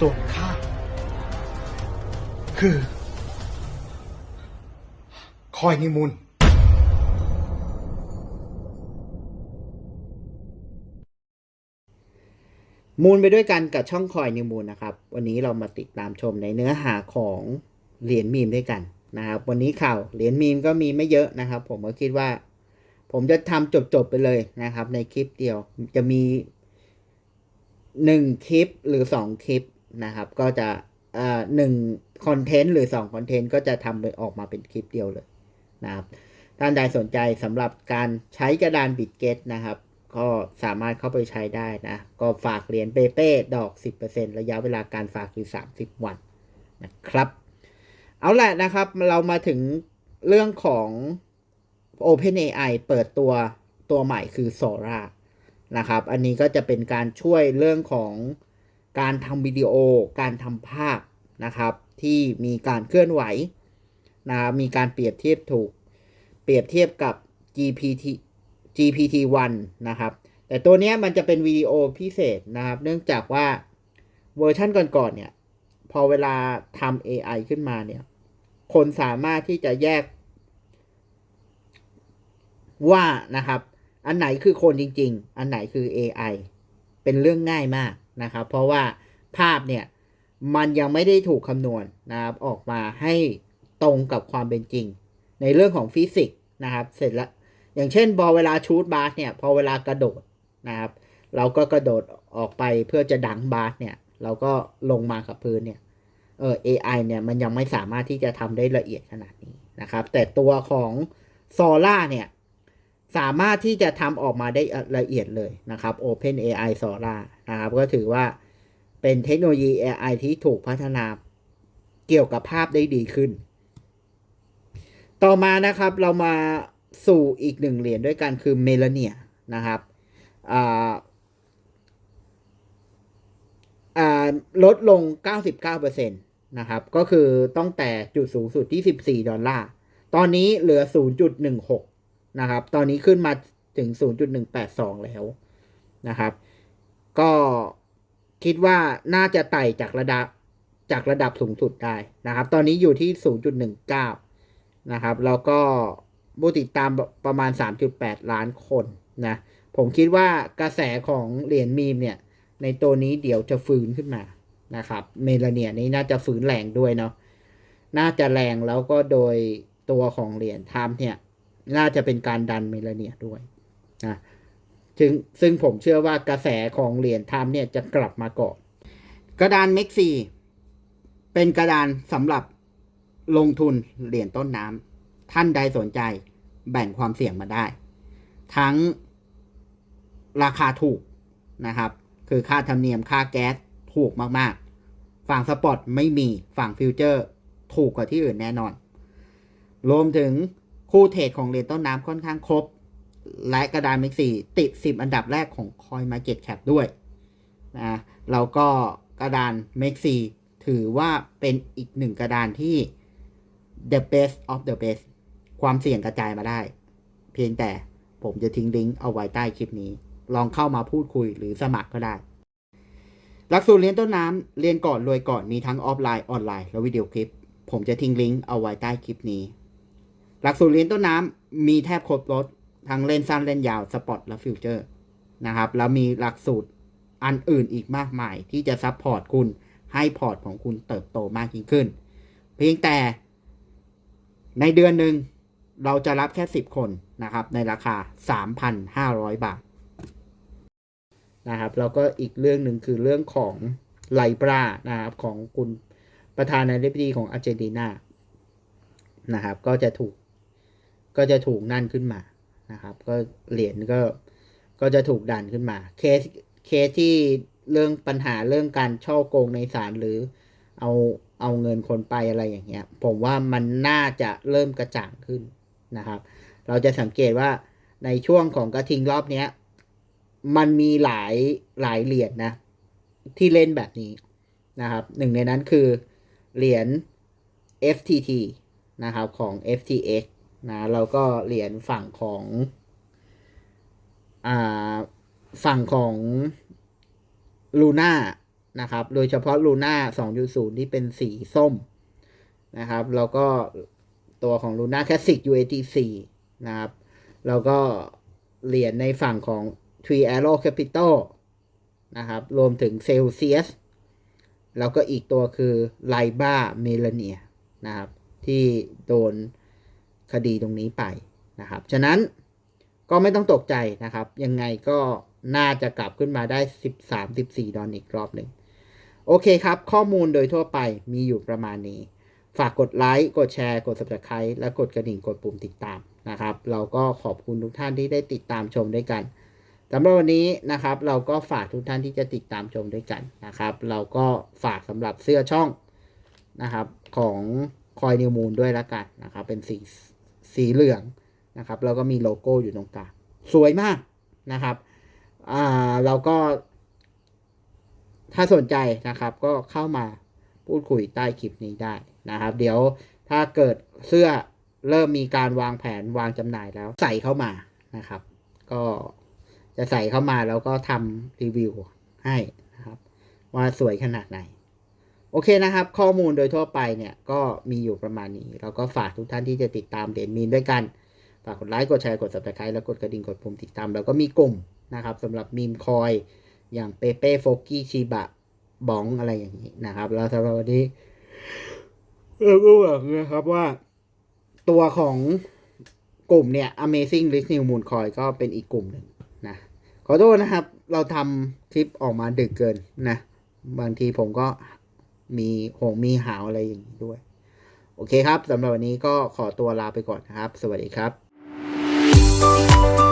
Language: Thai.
ส่วนข้าคือ คอยนิมุนมูลไปด้วยกันกับช่องคอยนิวมูลนะครับ วันนี้เรามาติดตามชมในเนื้อหาของเหรียญมีมด้วยกันนะครับ วันนี้ข่าวเหรียญมีมก็มีไม่เยอะนะครับ ผมก็คิดว่า ผมจะทำจบๆไปเลยนะครับ ในคลิปเดียวจะมีหนึ่งคลิปหรือสองคลิป นะครับ ก็จะเอ่อหนึ่งคอนเทนต์หรือสองคอนเทนต์ก็จะทำออกมาเป็นคลิปเดียวเลยนะครับท่านใดสนใจสำหรับการใช้กระดานบิตเกตนะครับ ก็สามารถเข้าไปใช้ได้นะ ก็ฝากเหรียญเปเป้ดอก 10%ระยะเวลาการฝากคือ 30 วันนะครับ เอาละนะครับเรามาถึงเรื่องของ OpenAI เปิดตัวตัวใหม่คือ Sora นะครับ อันนี้ก็จะเป็นการช่วยเรื่องของ การทำวิดีโอ การทำภาพนะครับ ที่มีการเคลื่อนไหวนะมีการเปรียบเทียบถูก เปรียบเทียบกับ GPT GPT-1 นะครับ แต่ตัวนี้มันจะเป็นวิดีโอพิเศษนะครับ เนื่องจากว่าเวอร์ชันก่อนๆเนี่ยพอเวลาทำ AI ขึ้นมาเนี่ย คนสามารถที่จะแยก ว่านะครับ อันไหนคือคนจริง ๆ อันไหนคือ AI เป็นเรื่องง่ายมาก นะครับ เพราะว่าภาพเนี่ยมันยังไม่ได้ถูกคำนวณนะครับออกมาให้ตรงกับความเป็นจริง ในเรื่องของฟิสิกส์นะครับ เสร็จแล้วอย่างเช่นพอเวลาชูดบาสเนี่ยพอเวลากระโดดนะครับ เราก็กระโดดออกไปเพื่อจะดังบาสเนี่ย เราก็ลงมากับพื้นเนี่ยเออ AI เนี่ยมันยังไม่สามารถที่จะทำได้ละเอียดขนาดนี้นะครับ แต่ตัวของโซล่าเนี่ย สามารถที่จะทำออกมาได้ละเอียดเลยนะครับ Open AI Sora นะครับ ก็ถือว่าเป็นเทคโนโลยี AI ที่ถูกพัฒนาเกี่ยวกับภาพได้ดีขึ้น ต่อมานะครับเรามาสู่อีกหนึ่งเหรียญด้วยกันคือเมลาเนียนะครับอ่าอ่าลดลง 99%นะครับ ก็คือต้องแต่จุดสูงสุดที่ 14 ดอลลาร์ ตอนนี้เหลือ 0.16 นะครับ ตอนนี้ขึ้นมาถึง 0.182 แล้วนะครับ ก็คิดว่าน่าจะไต่จากระดับจากระดับสูงสุดได้นะครับ ตอนนี้อยู่ที่ 0.19 นะครับ แล้วก็ผู้ติดตามประมาณ 3.8 ล้านคนนะ ผมคิดว่ากระแสของเหรียญมีมเนี่ย ในตัวนี้เดี๋ยวจะฟื้นขึ้นมานะครับ เมลาเนียนี้น่าจะฟื้นแรงด้วยเนาะ น่าจะแรงแล้วก็โดยตัวของเหรียญไทม์เนี่ย น่าจะเป็นการดันเมลาเนียด้วยนะถึงซึ่งผมเชื่อว่ากระแสของเหรียญไทม์เนี่ยจะกลับมาก่อนกระดานเม็กซีเป็นกระดานสำหรับลงทุนเหรียญต้นน้ำท่านใดสนใจแบ่งความเสี่ยงมาได้ ทั้งราคาถูกนะครับ คือค่าธรรมเนียมค่าแก๊สถูกมากๆ ฝั่งสปอตไม่มีฝั่งฟิวเจอร์ ถูกกว่าที่อื่นแน่นอน รวมถึง คู่เทรดของเหรียญต้นน้ำค่อนข้างครบ และกระดานเม็กซี่ติด 10 อันดับแรกของ Coin Market Cap ด้วยนะแล้วก็กระดานเม็กซี่ถือว่าเป็นอีกหนึ่งกระดานที่ the best of the best ความเสี่ยงกระจายมาได้ เพียงแต่ผมจะทิ้งลิงก์เอาไว้ใต้คลิปนี้ ลองเข้ามาพูดคุยหรือสมัครก็ได้ หลักสูตรเรียนต้นน้ำเรียนก่อนรวยก่อนมีทั้งออฟไลน์ออนไลน์และวิดีโอคลิป ผมจะทิ้งลิงก์เอาไว้ใต้คลิปนี้ หลักสูตรเรียนต้นน้ำมีแทบครบรถทั้งเล่นสั้นเล่นยาวสปอร์ตและฟิวเจอร์นะครับ แล้วมีหลักสูตรอันอื่นอีกมากมาย ที่จะซัพพอร์ตคุณให้พอร์ตของคุณเติบโตมากยิ่งขึ้น เพียงแต่ในเดือนหนึ่งเราจะรับแค่ 10 คนนะครับ ในราคา 3,500 บาทนะครับแล้วก็อีกเรื่องหนึ่งคือเรื่องของไลบรานะครับของคุณประธานาธิบดีของอาร์เจนตินานะครับ ก็จะถูก ก็จะถูกนั่นขึ้นมานะครับ ก็เหรียญก็ก็จะถูกดันขึ้นมา เคสเคสที่เรื่องปัญหาเรื่องการช่อโกงในศาลหรือเอาเอาเงินคนไปอะไรอย่างเงี้ย ผมว่ามันน่าจะเริ่มกระจ่างขึ้นนะครับ เราจะสังเกตว่าในช่วงของกระทิงรอบเนี้ย มันมีหลายหลายเหรียญนะที่เล่นแบบนี้นะครับ หนึ่งในนั้นคือเหรียญ FTT นะครับของ FTX นะแล้วก็เหรียญฝั่งของอ่าฝั่งของ Luna นะครับ โดยเฉพาะลูน่า2.0 ที่เป็นสีส้มนะครับ แล้วก็ตัวของ Luna Classic UAT4 นะครับ แล้วก็เหรียญในฝั่งของ Tree Arrow Capital นะครับ รวมถึง Celsius แล้วก็อีกตัวคือ l i b a m e l a n i a นะครับ ที่โดน คดีตรงนี้ไปนะครับ ฉะนั้นก็ไม่ต้องตกใจนะครับ ยังไงก็น่าจะกลับขึ้นมาได้ 13-14 ดอลอีกรอบหนึ่ง โอเคครับ ข้อมูลโดยทั่วไปมีอยู่ประมาณนี้ ฝากกดไลค์ กดแชร์ กด subscribe และกดกระดิ่ง กดปุ่มติดตามนะครับ เราก็ขอบคุณทุกท่านที่ได้ติดตามชมด้วยกันสำหรับวันนี้นะครับ เราก็ฝากทุกท่านที่จะติดตามชมด้วยกันนะครับ เราก็ฝากสำหรับเสื้อช่องนะครับของคอยนิวมูลด้วยละกันนะครับ เป็นสี สีเหลืองนะครับแล้วก็มีโลโก้อยู่ตรงกลางสวยมากนะครับอ่าเราก็ ถ้าสนใจนะครับ ก็เข้ามาพูดคุยใต้คลิปนี้ได้นะครับ เดี๋ยวถ้าเกิดเสื้อเริ่มมีการวางแผนวางจำหน่ายแล้วใส่เข้ามานะครับ ก็จะใส่เข้ามาแล้วก็ทำรีวิวให้นะครับ ว่าสวยขนาดไหน โอเคนะครับ ข้อมูลโดยทั่วไปเนี่ยก็มีอยู่ประมาณนี้ เราก็ฝากทุกท่านที่จะติดตามเดนมีนด้วยกัน ฝากกดไลค์กดแชร์กด subscribe แล้วกดกระดิ่งกดปุ่มติดตาม แล้วก็มีกลุ่มนะครับสำหรับมีมคอยอย่างเปเป้โฟกี้ชิบะบองอะไรอย่างนี้นะครับแล้วสำหรับวันนี้เราก็หวังนะครับว่าตัวของกลุ่มเนี่ย Amazing l i s t New Moon Coin ก็เป็นอีกกลุ่มหนึ่งนะ ขอโทษนะครับ เราทำคลิปออกมาดึกเกินนะ บางทีผมก็ มีหงมีหาวอะไรอย่างนี้ด้วย โอเคครับสำหรับวันนี้ก็ขอตัวลาไปก่อนนะครับ สวัสดีครับ